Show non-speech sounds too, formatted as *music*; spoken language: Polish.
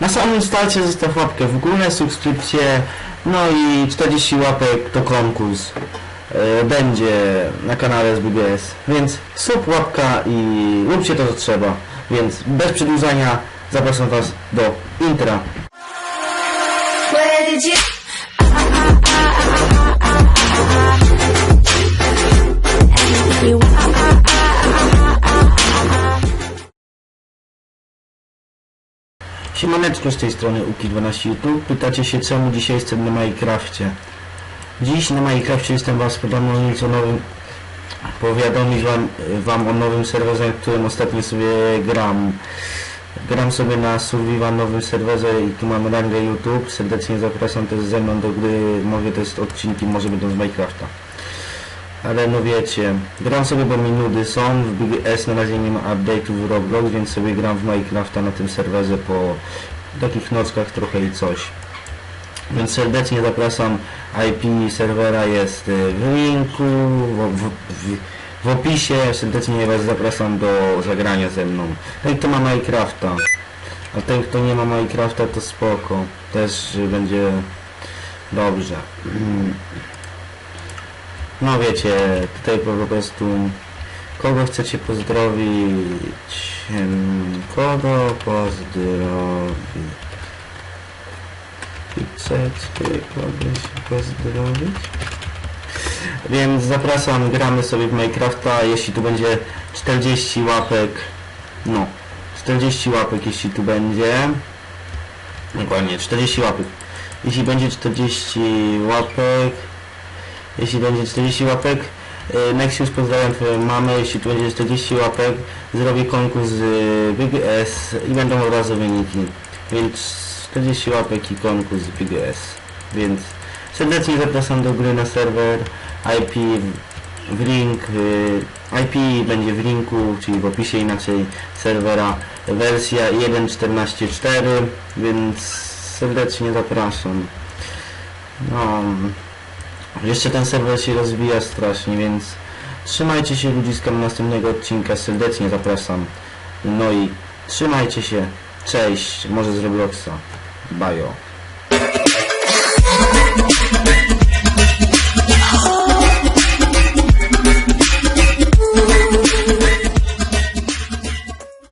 Na samym starcie zostaw łapkę w górę, subskrypcję, no i 40 łapek to konkurs e, będzie na kanale SBGS. Więc sub, łapka i róbcie to co trzeba. Więc bez przedłużania zapraszam Was do intra. Siemaneczko z tej strony Uki12 YouTube. Pytacie się czemu dzisiaj jestem na Minecrafcie. Dziś na Minecrafcie jestem Was powiadomić o nowym powiadomić wam, wam o nowym serwerze, którym ostatnio sobie gram. Gram sobie na Survival nowym serwerze i tu mam rangę YouTube. Serdecznie zapraszam też ze mną do gry. Mówię też odcinki może będą z Minecrafta. Ale no wiecie, gram sobie, bo mi nudy są, w BGS na razie nie ma update'ów w Roblox, więc sobie gram w Minecrafta na tym serwerze po takich nockach trochę i coś. Więc serdecznie zapraszam, IP serwera jest y, w linku, w, w, w, w opisie, serdecznie Was zapraszam do zagrania ze mną. Ten kto ma Minecrafta, a ten kto nie ma Minecrafta to spoko, też y, będzie dobrze. *clears throat* No wiecie, tutaj po prostu kogo chcecie pozdrowić? Em, Kogo pozdrowić? I chcecie kogoś pozdrowić? Więc zapraszam, gramy sobie w Minecrafta, jeśli tu będzie 40 łapek, no, 40 łapek jeśli tu będzie, dokładnie, 40 łapek, jeśli będzie 40 łapek, jeśli będzie 40 łapek, y, Nexius pozdrawiam Twoją mamę, jeśli tu będzie 40 łapek, zrobię konkurs z BGS i będą od razu wyniki. Więc 40 łapek i konkurs z BGS. Więc serdecznie zapraszam do gry na serwer IP w- w link, y, IP będzie w linku, czyli w opisie inaczej serwera, wersja 1.14.4, więc serdecznie zapraszam. No, jeszcze ten serwer się rozwija strasznie, więc trzymajcie się ludziska do następnego odcinka, serdecznie zapraszam. No i trzymajcie się, cześć, może z Robloxa, bajo.